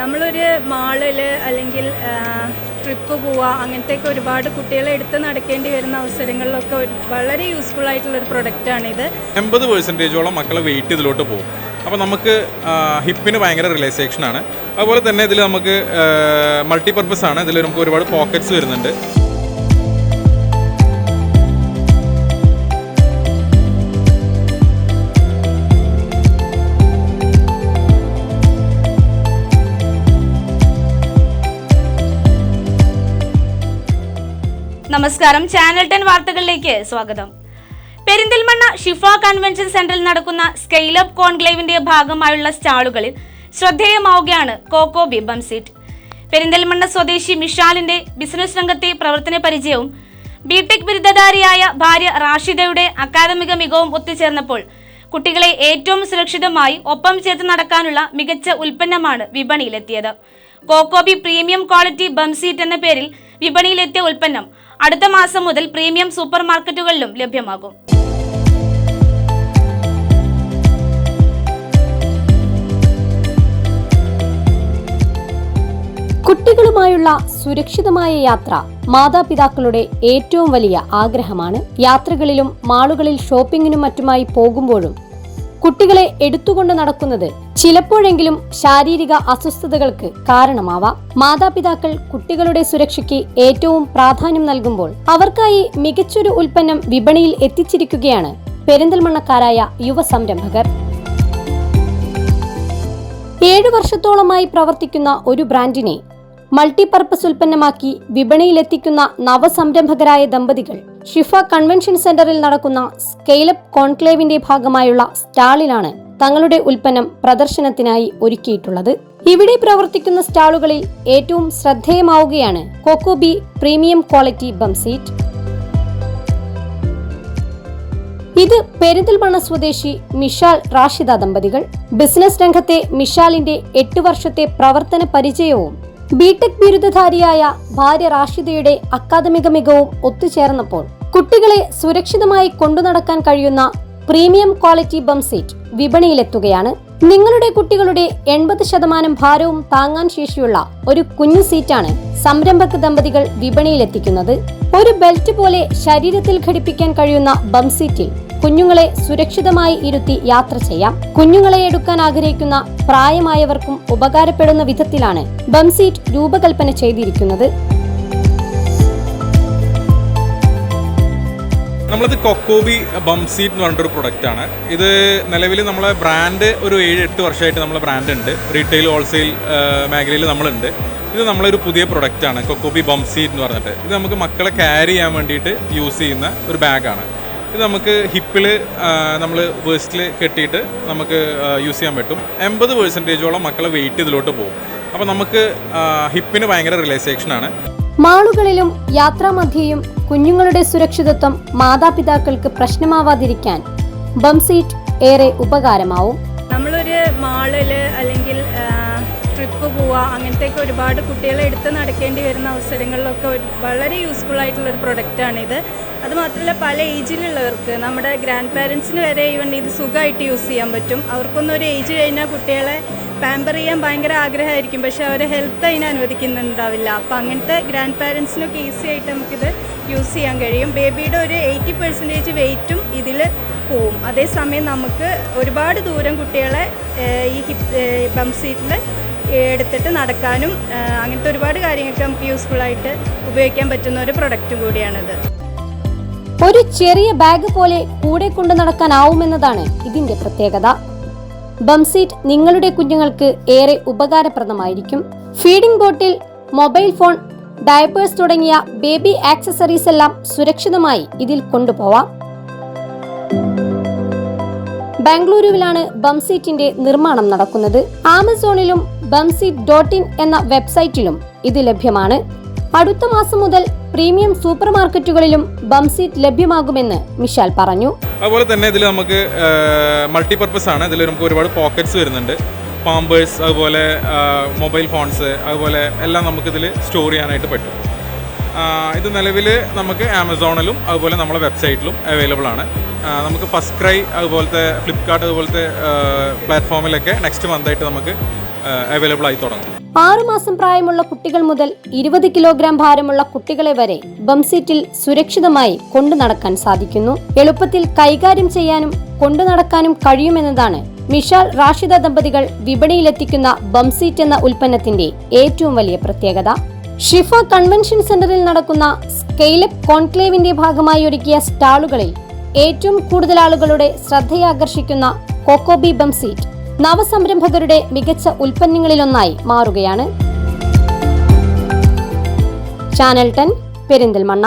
നമ്മളൊരു മാളിൽ അല്ലെങ്കിൽ ട്രിപ്പ് പോവുക അങ്ങനത്തെയൊക്കെ ഒരുപാട് കുട്ടികളെ എടുത്ത് നടക്കേണ്ടി വരുന്ന അവസരങ്ങളിലൊക്കെ വളരെ യൂസ്ഫുൾ ആയിട്ടുള്ള ഒരു പ്രൊഡക്റ്റാണിത് എൺപത് പെർസെന്റേജോളം മക്കളെ വെയിറ്റ് ഇതിലോട്ട് പോകും. അപ്പോൾ നമുക്ക് ഹിപ്പിന് ഭയങ്കര റിലാക്സേഷൻ ആണ്. അതുപോലെ തന്നെ ഇതിൽ നമുക്ക് മൾട്ടിപർപ്പസ് ആണ്. ഇതിൽ നമുക്ക് ഒരുപാട് പോക്കറ്റ്സ് വരുന്നുണ്ട്. നമസ്കാരം. ചാനൽ ടെൻ വാർത്തകളിലേക്ക് സ്വാഗതം. പെരിന്തൽമണ്ണ ഷിഫ കൺവെൻഷൻ സെന്ററിൽ നടക്കുന്ന സ്കെയിൽ അപ്പ് കോൺക്ലേവിന്റെ ഭാഗമായുള്ള സ്റ്റാളുകളിൽ ശ്രദ്ധേയമാവുകയാണ് കോക്കോ ബിബം സീറ്റ് പെരിന്തൽമണ്ണ സ്വദേശി മിഷാലിന്റെ ബിസിനസ് രംഗത്തെ പ്രവർത്തന പരിചയവും ബിടെക് ബിരുദധാരിയായ ഭാര്യ റാഷിദയുടെ അക്കാദമിക മികവും ഒത്തുചേർന്നപ്പോൾ കുട്ടികളെ ഏറ്റവും സുരക്ഷിതമായി ഒപ്പം ചേർത്ത് നടക്കാനുള്ള മികച്ച ഉൽപ്പന്നമാണ് വിപണിയിലെത്തിയത്. കോക്കോബി പ്രീമിയം ക്വാളിറ്റി ബംസീറ്റ് എന്ന പേരിൽ വിപണിയിലെത്തിയ ഉൽപ്പന്നം അടുത്ത മാസം മുതൽ പ്രീമിയം സൂപ്പർ മാർക്കറ്റുകളിലും ലഭ്യമാകും. കുട്ടികളുമായുള്ള സുരക്ഷിതമായ യാത്ര മാതാപിതാക്കളുടെ ഏറ്റവും വലിയ ആഗ്രഹമാണ്. യാത്രകളിലും മാളുകളിൽ ഷോപ്പിങ്ങിനും മറ്റുമായി പോകുമ്പോഴും കുട്ടികളെ എടുത്തുകൊണ്ട് നടക്കുന്നത് ചിലപ്പോഴെങ്കിലും ശാരീരിക അസ്വസ്ഥതകൾക്ക് കാരണമാവാം. മാതാപിതാക്കൾ കുട്ടികളുടെ സുരക്ഷയ്ക്ക് ഏറ്റവും പ്രാധാന്യം നൽകുമ്പോൾ അവർക്കായി മികച്ചൊരു ഉൽപ്പന്നം വിപണിയിൽ എത്തിച്ചിരിക്കുകയാണ് പെരിന്തൽമണ്ണക്കാരായ യുവ സംരംഭകർ. ഏഴു വർഷത്തോളമായി പ്രവർത്തിക്കുന്ന ഒരു ബ്രാൻഡിനെ മൾട്ടിപർപ്പസ് ഉൽപ്പന്നമാക്കി വിപണിയിലെത്തിക്കുന്ന നവസംരംഭകരായ ദമ്പതികൾ ഷിഫ കൺവെൻഷൻ സെന്ററിൽ നടക്കുന്ന സ്കെയിലപ്പ് കോൺക്ലേവിന്റെ ഭാഗമായുള്ള സ്റ്റാളിലാണ് തങ്ങളുടെ ഉൽപ്പന്നം പ്രദർശനത്തിനായി ഒരുക്കിയിട്ടുള്ളത്. ഇവിടെ പ്രവർത്തിക്കുന്ന സ്റ്റാളുകളിൽ ഏറ്റവും ശ്രദ്ധേയമാവുകയാണ് കൊക്കോബി പ്രീമിയം ക്വാളിറ്റി ബംസീറ്റ് ഇത് പെരിന്തൽമണ്ണ സ്വദേശി മിഷാൽ റാഷിദ ദമ്പതികൾ. ബിസിനസ് രംഗത്തെ മിഷാലിന്റെ എട്ട് വർഷത്തെ പ്രവർത്തന പരിചയവും ബിടെക് ബിരുദധാരിയായ ഭാര്യ റാഷിദയുടെ അക്കാദമിക മികവും ഒത്തുചേർന്നപ്പോൾ കുട്ടികളെ സുരക്ഷിതമായി കൊണ്ടുനടക്കാൻ കഴിയുന്ന പ്രീമിയം ക്വാളിറ്റി ബം സീറ്റ് വിപണിയിലെത്തുകയാണ്. നിങ്ങളുടെ കുട്ടികളുടെ എൺപത് ശതമാനം ഭാരവും താങ്ങാൻ ശേഷിയുള്ള ഒരു കുഞ്ഞു സീറ്റാണ് സംരംഭക ദമ്പതികൾ വിപണിയിലെത്തിക്കുന്നത്. ഒരു ബെൽറ്റ് പോലെ ശരീരത്തിൽ ഘടിപ്പിക്കാൻ കഴിയുന്ന ബം സീറ്റിൽ കുഞ്ഞുങ്ങളെ സുരക്ഷിതമായി ഇരുത്തി യാത്ര ചെയ്യാം. കുഞ്ഞുങ്ങളെ എടുക്കാൻ ആഗ്രഹിക്കുന്ന പ്രായമായവർക്കും ഉപകാരപ്പെടുന്ന വിധത്തിലാണ് ബംസീറ്റ് രൂപകൽപ്പന ചെയ്തിരിക്കുന്നത്. നമ്മളത് കൊക്കോബി ബം സീറ്റ് എന്ന് പറഞ്ഞിട്ടൊരു പ്രൊഡക്റ്റ് ആണ്. ഇത് നിലവിൽ നമ്മളെ ബ്രാൻഡ് ഒരു ഏഴ് എട്ട് വർഷമായിട്ട് നമ്മളെ ബ്രാൻഡ് ഉണ്ട്. റീറ്റെയിൽ ഹോൾസെയിൽ മേഖലയിൽ നമ്മളുണ്ട്. ഇത് നമ്മളൊരു പുതിയ പ്രൊഡക്റ്റ് ആണ്. കൊക്കോബി ബം സീറ്റ് എന്ന് പറഞ്ഞിട്ട്. ഇത് നമുക്ക് മക്കളെ ക്യാരി ചെയ്യാൻ വേണ്ടിയിട്ട് യൂസ് ചെയ്യുന്ന ഒരു ബാഗാണ് ഇത് നമുക്ക് ഹിപ്പിൽ നമ്മൾ വേസ്റ്റിൽ കെട്ടിയിട്ട് നമുക്ക് യൂസ് ചെയ്യാൻ പറ്റും. എൺപത് പെർസെന്റേജോളം മക്കളെ വെയിറ്റ് ഇതിലോട്ട് പോകും. അപ്പോൾ നമുക്ക് ഹിപ്പിന് ഭയങ്കര റിലാക്സേഷൻ ആണ്. മാളുകളിലും യാത്രാമധ്യേയും കുഞ്ഞുങ്ങളുടെ സുരക്ഷിതത്വം മാതാപിതാക്കൾക്ക് പ്രശ്നമാവാതിരിക്കാൻ ബം സീറ്റ് ഏറെ ഉപകാരമാവും. നമ്മളൊരു മാളിൽ അല്ലെങ്കിൽ പോവുക അങ്ങനത്തെയൊക്കെ ഒരുപാട് കുട്ടികളെ എടുത്ത് നടക്കേണ്ടി വരുന്ന അവസരങ്ങളിലൊക്കെ വളരെ യൂസ്ഫുൾ ആയിട്ടുള്ള ഒരു പ്രൊഡക്റ്റാണിത് അതുമാത്രമല്ല പല ഏജിലുള്ളവർക്ക് നമ്മുടെ ഗ്രാൻഡ് പാരൻസിന് വരെ ഈവൺ ഇത് സുഖമായിട്ട് യൂസ് ചെയ്യാൻ പറ്റും. അവർക്കൊന്നും ഒരു ഏജ് കഴിഞ്ഞാൽ കുട്ടികളെ പാമ്പർ ചെയ്യാൻ ഭയങ്കര ആഗ്രഹമായിരിക്കും. പക്ഷെ അവരെ ഹെൽത്ത് അതിന് അനുവദിക്കുന്നുണ്ടാവില്ല. അപ്പോൾ അങ്ങനത്തെ ഗ്രാൻഡ് പാരൻസിനൊക്കെ ഈസി ആയിട്ട് നമുക്കിത് യൂസ് ചെയ്യാൻ കഴിയും. ബേബിയുടെ ഒരു എയ്റ്റി പെർസെന്റേജ് വെയിറ്റും ഇതിൽ പോവും. അതേസമയം നമുക്ക് ഒരുപാട് ദൂരം കുട്ടികളെ ഈ ഹിപ്പ് ബം സീറ്റിൽ എടുത്തിട്ട് നടക്കാനും അങ്ങനത്തെ ഒരുപാട് കാര്യങ്ങൾക്ക് നമുക്ക് യൂസ്ഫുൾ ആയിട്ട് ഉപയോഗിക്കാൻ പറ്റുന്ന ഒരു പ്രൊഡക്റ്റ് കൂടിയാണിത്. ഒരു ചെറിയ ബാഗ് പോലെ കൂടെ കൊണ്ടു നടക്കാനാവുമെന്നതാണ് ഇതിന്റെ പ്രത്യേകത. ബംസീറ്റ് നിങ്ങളുടെ കുഞ്ഞുങ്ങൾക്ക് ഏറെ ഉപകാരപ്രദമായിരിക്കും. Feeding bottle mobile phone diapers തുടങ്ങിയ ബേബി ആക്സസറീസ് എല്ലാം സുരക്ഷിതമായി ഇതിൽ കൊണ്ടുപോവാം. ബാംഗ്ലൂരുവിലാണ് ബംസീറ്റിന്റെ നിർമ്മാണം നടക്കുന്നത്. ആമസോണിലും ബംസീറ്റ് ഡോട്ട് ഇൻ എന്ന വെബ്സൈറ്റിലും ഇത് ലഭ്യമാണ്. അടുത്ത മാസം മുതൽ പ്രീമിയം സൂപ്പർ മാർക്കറ്റുകളിലും ബംസീറ്റ് ലഭ്യമാകുമെന്ന് മിഷാൽ പറഞ്ഞു. അതുപോലെ തന്നെ ഇതിൽ നമുക്ക് മൾട്ടിപർപ്പസ് ആണ്. ഇതിൽ നമുക്ക് ഒരുപാട് പോക്കറ്റ്സ് വരുന്നുണ്ട്. പാമ്പേഴ്സ് അതുപോലെ മൊബൈൽ ഫോൺസ് അതുപോലെ എല്ലാം നമുക്ക് നമുക്കിതിൽ സ്റ്റോർ ചെയ്യാനായിട്ട് പറ്റും. ഇത് നിലവിൽ നമുക്ക് ആമസോണിലും അതുപോലെ നമ്മുടെ വെബ്സൈറ്റിലും അവൈലബിൾ ആണ്. നമുക്ക് ഫസ്റ്റ് ക്രൈ അതുപോലത്തെ ഫ്ലിപ്കാർട്ട് അതുപോലത്തെ പ്ലാറ്റ്ഫോമിലൊക്കെ നെക്സ്റ്റ് മന്ത് ആയിട്ട് നമുക്ക് അവൈലബിൾ ആയി തുടങ്ങും. ആറുമാസം പ്രായമുള്ള കുട്ടികൾ മുതൽ ഇരുപത് കിലോഗ്രാം ഭാരമുള്ള കുട്ടികളെ വരെ ബംസീറ്റിൽ സുരക്ഷിതമായി കൊണ്ടു നടക്കാൻ സാധിക്കുന്നു. എളുപ്പത്തിൽ കൈകാര്യം ചെയ്യാനും കൊണ്ടു നടക്കാനും കഴിയുമെന്നതാണ് മിഷാൽ റാഷിദ ദമ്പതികൾ വിപണിയിലെത്തിക്കുന്ന ബംസീറ്റ് എന്ന ഉൽപ്പന്നത്തിന്റെ ഏറ്റവും വലിയ പ്രത്യേകത. ഷിഫ കൺവെൻഷൻ സെന്ററിൽ നടക്കുന്ന സ്കെയിലപ്പ് കോൺക്ലേവിന്റെ ഭാഗമായി ഒരുക്കിയ സ്റ്റാളുകളിൽ ഏറ്റവും കൂടുതൽ ആളുകളുടെ ശ്രദ്ധയാകർഷിക്കുന്ന കോക്കോബി ബംസീറ്റ് നവസംരംഭകരുടെ മികച്ച ഉൽപ്പന്നങ്ങളിലൊന്നായി മാറുകയാണ്. Channel ten Perinthalmanna.